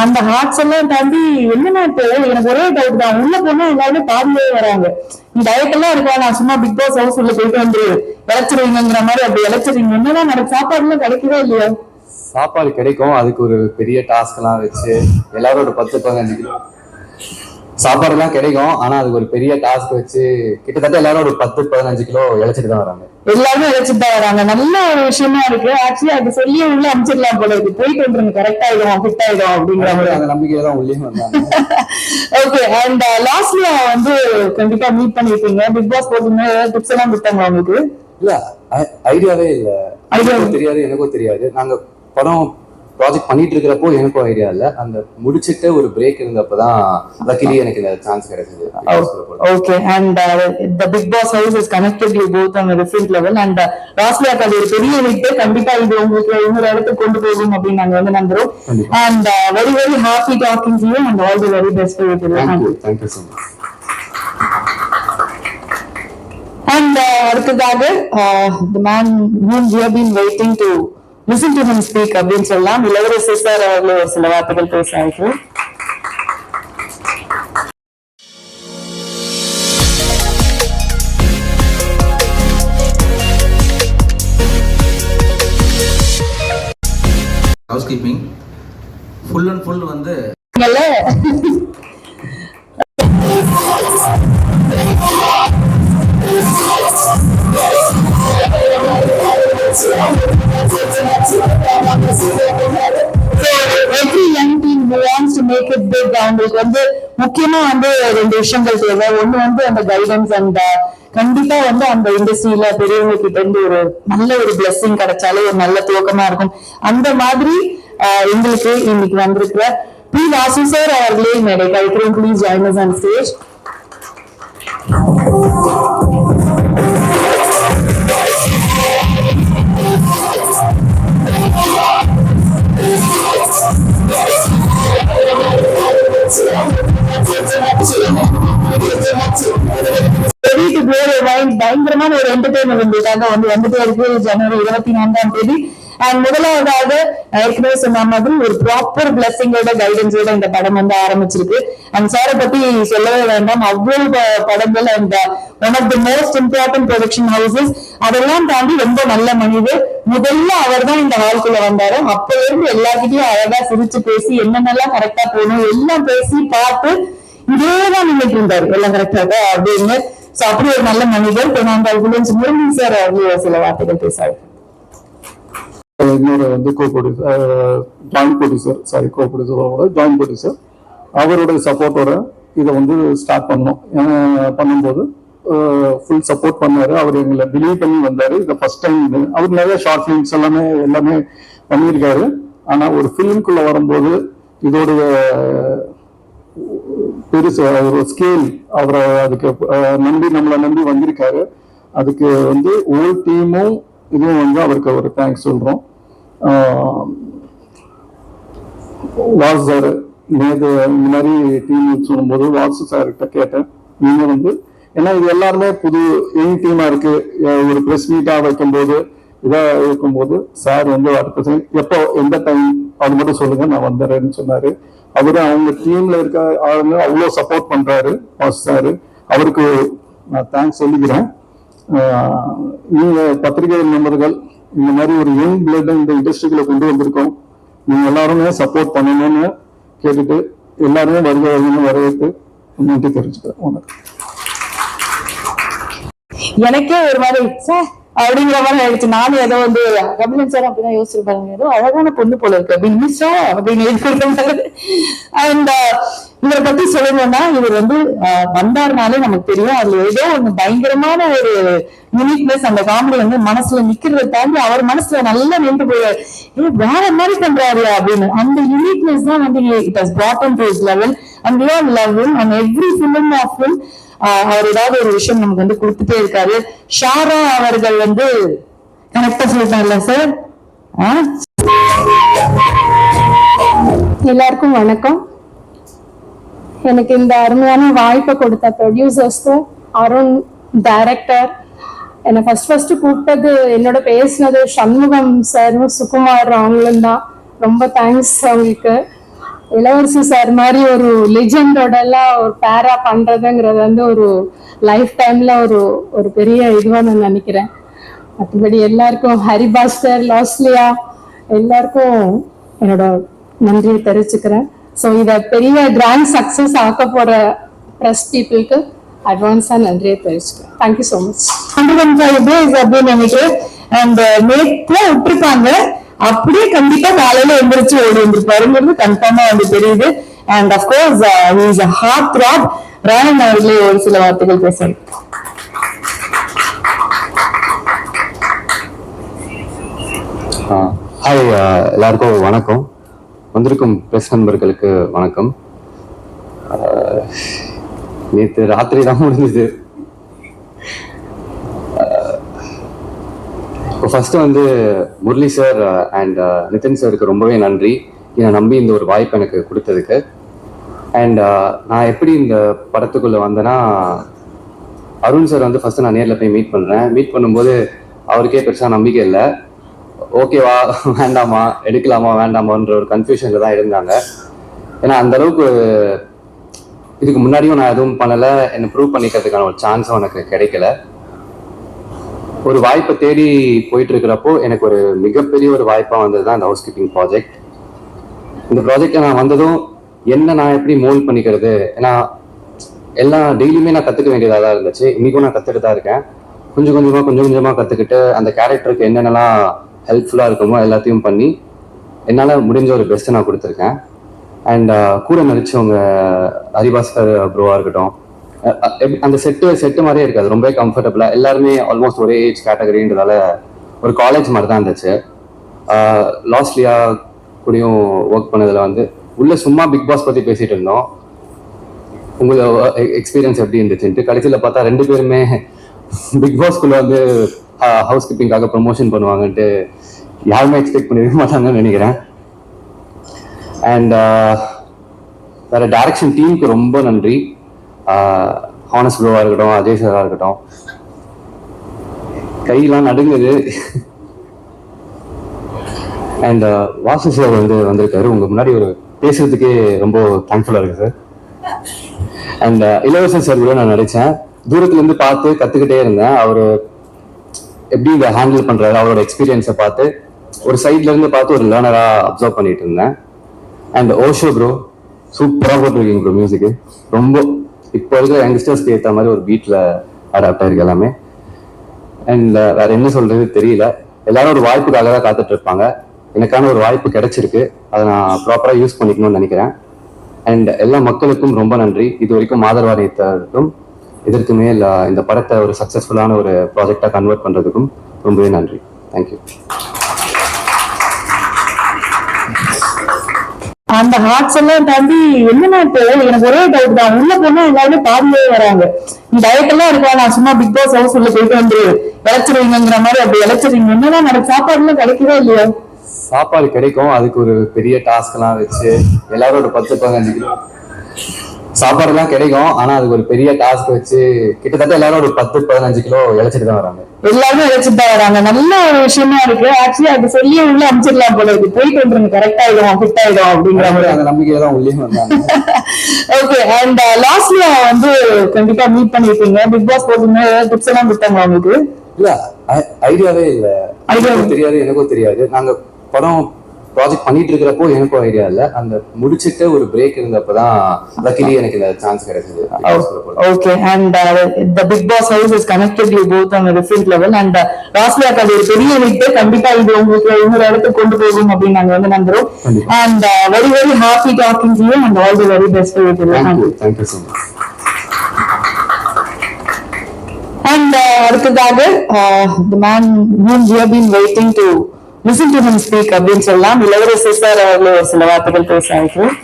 அந்த ஹார்ட்ஸ் எல்லாம் தாண்டி என்னன்னா இப்போ? எனக்கு ஒரே டவுட் தான். உள்ள போனா எல்லாருமே பாதியே வராங்க. டயட் எல்லாம் இருக்கா? நான் சும்மா பிக் பாஸ் ஹவுஸ் உள்ள போயிட்டு வந்து இழைச்சிருவீங்கிற மாதிரி அப்படி இழைச்சிருவீங்க. என்னதான் நடக்கு? சாப்பாடு எல்லாம் கிடைக்குதா இல்லையா? சாப்பாடு கிடைக்கும். அதுக்கு ஒரு பெரிய டாஸ்க் எல்லாம் வச்சு எல்லாரும் ஒரு பத்து பதினஞ்சு கிலோ சாப்பாடுலாம் கிடைக்கும் ஆனா அதுக்கு ஒரு பெரிய டாஸ்க் வச்சு கிட்டத்தட்ட எல்லாரும் ஒரு பத்து பதினஞ்சு கிலோ இழைச்சிட்டு தான் வராங்க. எல்லாருமே இழைச்சிட்டு தான் வராங்க. நல்ல ஒரு விஷயமா இருக்கு. ஆக்சுவலி அது சொல்லி உள்ள அனுப்பிச்சிடலாம் போல இருக்கு. போயிட்டு வந்துருங்க. கரெக்ட் ஆயிடும் ஃபிட் ஆயிடும் அப்படிங்கிற மாதிரி. அந்த நம்பிக்கையில தான் உள்ளே வந்தாங்க. ஓகே அண்ட் லாஸ்ட்ல வந்து கண்டிப்பா மீட் பண்ணிருப்பீங்க. பிக் பாஸ் ஏதாவது டிப்ஸ் எல்லாம் கொடுத்தாங்க உங்களுக்கு? இல்ல ஐடியாவே இல்ல. ஐடியாவும் தெரியாது எனக்கும் தெரியாது. நாங்க படம் ப்ராஜெக்ட் பண்ணிட்டு இருக்கிறப்போ எனக்கும் ஐடியா இல்ல. அந்த முடிச்சிட்டு ஒரு பிரேக் இருந்தப்பதான் லக்கிலி எனக்கு இந்த சான்ஸ் கிடைச்சது. Okay and the Bigg Boss house is connected you both on different level and Losliya அது ஒரு பெரிய விட்டு கண்டிப்பா இது உங்களுக்கு இன்னொரு இடத்துக்கு கொண்டு போகும் அப்படின்னு நாங்க வந்து நம்புறோம். And very very happy talking to you and all the very best for you thank you so much and அடுத்ததாக the man whom we have been waiting to listen to him speak அப்படின்னு சொல்லலாம் இளவரசி sir அவர்கள் ஒரு சில வார்த்தைகள் பேசுறாங்க housekeeping full and full வந்து நீங்கள்ல every young teen who wants make make it அவங்களுக்கு வந்து முக்கியமா வந்து ரெண்டு விஷயங்கள் தேவை. ஒண்ணு வந்து அந்த கைடன்ஸ் அண்ட் uh, கண்டிப்பா வந்து அந்த இண்டஸ்ட்ரியில பெரியவங்க கிட்ட இருந்து ஒரு நல்ல ஒரு blessing கிடைச்சாலே ஒரு நல்ல துவக்கமா இருக்கும். அந்த மாதிரி uh, எங்களுக்கு இன்னைக்கு வந்திருக்கிற பி வாசு சார் அவர்களே மேடை கழிக்கிறோம் please join us on stage பயங்கரமான ஒரு என்டர்டைன்மெண்ட் உங்களுக்காக வந்து வந்துட்டே இருக்கு. ஜனவரி இருபத்தி நான்காம் தேதி. அண்ட் முதலாவதாக ஏற்கனவே சொன்ன மாதிரி ஒரு ப்ராப்பர் பிளஸிங்கோட கைடன்ஸோட இந்த படம் வந்து ஆரம்பிச்சிருக்கு. அண்ட் சாரை பத்தி சொல்லவே வேண்டாம். அவ்வளவு படங்கள் and one of the most important production houses அதெல்லாம் தாண்டி ரொம்ப நல்ல மனிதர். முதல்ல அவர் தான் இந்த ஹால்குள்ள வந்தாரு. அப்ப இருந்து எல்லார்கிட்டயும் அழகா சிரிச்சு பேசி என்னென்னலாம் கரெக்டா போகணும் எல்லாம் பேசி பார்த்து இதேதான் நின்றுட்டு இருந்தாரு. எல்லாம் கரெக்டாக அப்படின்னு சோ அப்படி ஒரு நல்ல மனிதர் இப்ப நாங்க முருகன் சார் அவர்கள் சில வார்த்தைகள் பேசாரு இன்னொரு வந்து co producer joint producer sorry co ப்ரொடியூசரோட joint producer அவருடைய சப்போர்ட்டோட இதை வந்து ஸ்டார்ட் பண்ணோம். ஏன்னா பண்ணும்போது ஃபுல் சப்போர்ட் பண்ணாரு. அவர் எங்களை பிலீவ் பண்ணி வந்தாரு. இதை ஃபர்ஸ்ட் டைம் இது. அவர் நிறைய ஷார்ட் ஃபிலிம்ஸ் எல்லாமே எல்லாமே பண்ணியிருக்காரு. ஆனா ஒரு ஃபிலிம்குள்ள வரும்போது இதோடைய பெருசு ஒரு ஸ்கேல் அவரை அதுக்கு நம்பி நம்மளை நம்பி வந்திருக்காரு. அதுக்கு வந்து ஓல் டீமும் இதுவும் வந்து அவருக்கு ஒரு தேங்க்ஸ் சொல்றோம். வாசு சார் நேற்று இந்த மாதிரி டீம் சொல்லும்போது வாசு சார்கிட்ட கேட்டேன். நீங்க வந்து ஏன்னா இது எல்லாருமே புது யங் டீமா இருக்கு. ஒரு ப்ரெஸ் மீட்டா வைக்கும்போது இதா இருக்கும்போது சார் வந்து அடுத்த எப்போ எந்த டைம் அது மட்டும் சொல்லுங்க நான் வந்துடுறேன்னு சொன்னாரு. அவரு அவங்க டீம்ல இருக்க ஆளுங்க அவ்வளவு சப்போர்ட் பண்றாரு வாசு சார் அவருக்கு நான் தேங்க்ஸ் சொல்லிக்கிறேன். நீங்க பத்திரிகை நண்பர்கள் இந்த மாதிரி ஒரு யங் பிளட் இந்த இண்டஸ்ட்ரிக்குள்ள கொண்டு வந்திருக்கோம். நீங்க எல்லாருமே சப்போர்ட் பண்ணணும்னு கேட்டுட்டு எல்லாருமே வருக வருகன்னு வரவேற்று நன்றி தெரிஞ்சுக்கிறேன் வணக்கம். எனக்கே ஒரு மாதிரி சார் அப்படிங்கிற மாதிரி ஆயிடுச்சு. நானும் ஏதோ வந்து கபிலன் சார் அப்படிதான் யோசிச்சிருப்பாங்க. ஏதோ அழகான பொண்ணு போல இருக்கு. அப்படின்னு மிஸ்ஸா அப்படின்னு அண்ட் இவரை பத்தி சொல்லணும்னா இவர் வந்து வந்தாருனாலே நமக்கு தெரியும். அதுல ஏதோ ஒண்ணு பயங்கரமான ஒரு யூனிக்னஸ் அந்த காமெடி வந்து மனசுல நிக்கிறத தாண்டி அவர் மனசுல நல்லா நின்று போய் ஏ வேற மாதிரி பண்றாரு அப்படின்னு. அந்த யூனிக்னஸ் தான் வந்து it has brought him to his level. Level and every film of and அவர் ஏதாவது ஒரு விஷயம் நமக்கு வந்து கொடுத்துட்டே இருக்காரு. ஷாரா அவர்கள் வந்து கரெக்டா சொல்லிட்டாங்கல்ல சார் எல்லாருக்கும் வணக்கம். எனக்கு இந்த அருமையான வாய்ப்பை கொடுத்த ப்ரொடியூசர்ஸ்க்கும் அருண் டைரக்டர் என்னை ஃபர்ஸ்ட் ஃபர்ஸ்ட் கூப்பிட்டது என்னோட பேசினது சண்முகம் சாரும் சுகுமார் அவங்களும் தான். ரொம்ப தேங்க்ஸ் அவங்களுக்கு. இளவரசி சார் மாதிரி ஒரு லெஜெண்டோட எல்லாம் ஒரு பேரா பண்றதுங்கிறது வந்து ஒரு லைஃப் டைம்ல ஒரு ஒரு பெரிய இதுவா நான் நினைக்கிறேன். மற்றபடி எல்லாருக்கும் ஹரிபாஸ்டர் லாஸ்லியா எல்லாருக்கும் என்னோட நன்றியை தெரிவிச்சுக்கிறேன். ஸோ இதை பெரிய கிராண்ட் சக்ஸஸ் ஆக்க போற ப்ரெஸ் பீப்புளுக்கு அட்வான்ஸா நன்றியை தெரிவிச்சுக்கிறேன். Thank you so much hundred and five days அப்படின்னு நினைக்கிறேன். அண்ட் நேற்று விட்டுருப்பாங்க அப்படியே கண்டிப்பா காலையில எந்திரிச்சு ஓடி வந்திருப்பாருங்கிறது கன்ஃபார்மா வந்து தெரியுது. And of course is a heart throb ராணன் அவர்களே ஒரு சில வார்த்தைகள் பேசுறேன் ஹாய் uh, எல்லாருக்கும் வணக்கம். வந்திருக்கும் பிரஸ் நண்பர்களுக்கு வணக்கம். நேற்று ராத்திரி தான் முடிஞ்சது. ஃபர்ஸ்ட் வந்து Murali sir and uh, uh, Nithin சாருக்கு ரொம்பவே நன்றி. என்னை நம்பி இந்த ஒரு வாய்ப்பு எனக்கு கொடுத்ததுக்கு. அண்ட் uh, நான் எப்படி இந்த படத்துக்குள்ள வந்தேன்னா அருண் சார் வந்து ஃபர்ஸ்ட் நான் நேரில் போய் மீட் பண்ணுறேன் மீட் பண்ணும்போது அவருக்கே பெருசாக நம்பிக்கை இல்லை. ஓகேவா வேண்டாமா எடுக்கலாமா வேண்டாமான்ற ஒரு கன்ஃபியூஷனில் தான் இருந்தாங்க. ஏன்னா அந்த அளவுக்கு இதுக்கு முன்னாடியும் நான் எதுவும் பண்ணலை. என்னை ப்ரூவ் பண்ணிக்கிறதுக்கான ஒரு சான்ஸும் எனக்கு கிடைக்கல. ஒரு வாய்ப்பை தேடி போயிட்டு இருக்கிறப்போ எனக்கு ஒரு மிகப்பெரிய ஒரு வாய்ப்பாக வந்தது தான் இந்த ஹவுஸ் கீப்பிங் ப்ராஜெக்ட் இந்த ப்ராஜெக்டை நான் வந்ததும் என்ன நான் எப்படி மோல்ட் பண்ணிக்கிறது? ஏன்னா எல்லாம் டெய்லியுமே நான் கற்றுக்க வேண்டியதாக தான் இருந்துச்சு. இன்றைக்கும் நான் கற்றுட்டு தான் இருக்கேன். கொஞ்சம் கொஞ்சமாக கொஞ்சம் கொஞ்சமாக கற்றுக்கிட்டு அந்த கேரக்டருக்கு என்னென்னலாம் ஹெல்ப்ஃபுல்லாக இருக்குமோ எல்லாத்தையும் பண்ணி என்னால் முடிஞ்ச ஒரு பெஸ்ட்டை நான் கொடுத்துருக்கேன். அண்ட் கூட நடிச்சவங்க ஹரிபாஸ்கர் ப்ரோவாக இருக்கட்டும் அந்த செட்டு செட்டு மாதிரியே இருக்காது. ரொம்பவே கம்ஃபர்டபுளாக எல்லாருமே ஆல்மோஸ்ட் ஒரே ஏஜ் கேட்டகரின்றதால ஒரு காலேஜ் மாதிரி தான் இருந்துச்சு. லாஸ்ட்லியா கூடயும் ஒர்க் பண்ணதில் வந்து உள்ள சும்மா பிக் பாஸ் பற்றி பேசிட்டு இருந்தோம். உங்களோட எக்ஸ்பீரியன்ஸ் எப்படி இருந்துச்சுன்ட்டு கடைசியில் பார்த்தா ரெண்டு பேருமே பிக் பாஸ்க்குள்ள வந்து ஹவுஸ் கீப்பிங்காக ப்ரொமோஷன் பண்ணுவாங்கன்ட்டு யாருமே எக்ஸ்பெக்ட் பண்ணிருக்க மாட்டாங்கன்னு நினைக்கிறேன். அண்ட் வேற டேரக்ஷன் டீமுக்கு ரொம்ப நன்றி. ஹானஸ் ப்ரோவாக இருக்கட்டும் அஜய் சாராக இருக்கட்டும். கையெல்லாம் நடுங்குது. அண்ட் வாசு சார் வந்து வந்திருக்காரு. உங்க முன்னாடி ஒரு பேசுறதுக்கே ரொம்ப தேங்க்ஃபுல்லா இருக்கு சார் அண்ட் இளவரசன் சார் கூட நான் நடிச்சேன். தூரத்துல இருந்து பார்த்து கத்துக்கிட்டே இருந்தேன். அவர் எப்படி இதை ஹேண்டில் பண்றாரு அவரோட எக்ஸ்பீரியன்ஸை பார்த்து ஒரு சைட்ல இருந்து பார்த்து ஒரு லேர்னரா அப்சர்வ் பண்ணிட்டு இருந்தேன். அண்ட் ஓஷோ ப்ரோ சூப்பராக போட்டிருக்கீங்க ப்ரோ மியூசிக்கு ரொம்ப இப்போ இருக்கிற யங்ஸ்டர்ஸ்க்கு ஏற்ற மாதிரி ஒரு பீட்ல அடாப்ட் ஆயிருக்கு எல்லாமே. அண்ட் uh, வேற என்ன சொல்றது தெரியல. எல்லாரும் ஒரு வாய்ப்புக்காக தான் காத்துட்டு இருப்பாங்க எனக்கான ஒரு வாய்ப்பு கிடைச்சிருக்கு. அதை நான் ப்ராப்பராக யூஸ் பண்ணிக்கணும்னு நினைக்கிறேன். அண்ட் எல்லா மக்களுக்கும் ரொம்ப நன்றி. இது வரைக்கும் ஆதரவாளித்ததுக்கும் இதற்கு மேல் uh, இந்த படத்தை ஒரு சக்ஸஸ்ஃபுல்லான ஒரு ப்ராஜெக்டாக கன்வெர்ட் பண்ணுறதுக்கும் ரொம்பவே நன்றி. தேங்க்யூ அந்த ஹார்ட்ஸ் எல்லாம் தாண்டி என்னன்னா இப்போ? எனக்கு ஒரே டவுட் தான். உள்ள போனா எல்லாருமே பாதியே வராங்க. டயட் எல்லாம் இருக்கா? நான் சும்மா பிக் பாஸ் ஹவுஸ் உள்ள போயிட்டு வந்து இழைச்சிருவீங்கிற மாதிரி அப்படி இழைச்சிருவீங்க. என்னன்னா நடக்கு? சாப்பாடு எல்லாம் கிடைக்கவே இல்லையா? சாப்பாடு கிடைக்கும். அதுக்கு ஒரு பெரிய டாஸ்க் எல்லாம் வச்சு எல்லாரோட பத்து பதினஞ்சு கிலோ சாப்பாடுலாம் கிடைக்கும் ஆனா அதுக்கு ஒரு பெரிய டாஸ்க் வச்சு கிட்டத்தட்ட எல்லாரும் ஒரு பத்து பதினஞ்சு கிலோ இழைச்சிட்டு தான் வராங்க. எல்லாருமே இழைச்சிட்டு தான் வராங்க. நல்ல ஒரு விஷயமா இருக்கு. ஆக்சுவலி அது சொல்லி உள்ள அமைச்சிடலாம் போல இருக்கு. போயிட்டு வந்துருங்க. கரெக்ட் ஆயிடும் ஃபிட் ஆயிடும் அப்படிங்கிற மாதிரி. அந்த நம்பிக்கையில தான் உள்ளே வந்தாங்க. ஓகே அண்ட் லாஸ்ட்ல வந்து கண்டிப்பா மீட் பண்ணிருப்பீங்க பிக் பாஸ் போட்டு டிப்ஸ் எல்லாம் கொடுத்தாங்க உங்களுக்கு? இல்ல ஐடியாவே இல்ல. ஐடியா தெரியாது எனக்கும் தெரியாது. நாங்க படம் ப்ராஜெக்ட் பண்ணிட்டு இருக்கிறப்போ எனக்கும் ஐடியா இல்ல. அந்த முடிச்சிட்டு ஒரு பிரேக் இருந்தப்பதான் லக்கிலி எனக்கு இந்த சான்ஸ் கிடைச்சது. Okay and the Bigg Boss house is connected you both on different level and லாஸ்ட்ல அது ஒரு பெரிய விட்டு கண்டிப்பா இது உங்களுக்கு இன்னொரு இடத்துக்கு கொண்டு போகும் அப்படின்னு நாங்க வந்து நம்புறோம். And very very happy talking to you and all the very best thank you thank you so much and அடுத்ததாக the man we have been waiting to listen to speak அப்படின்னு சொல்லலாம். இளவரசி சார் அவர்கள் ஒரு சில வார்த்தைகள் பேச அழைக்கிறோம்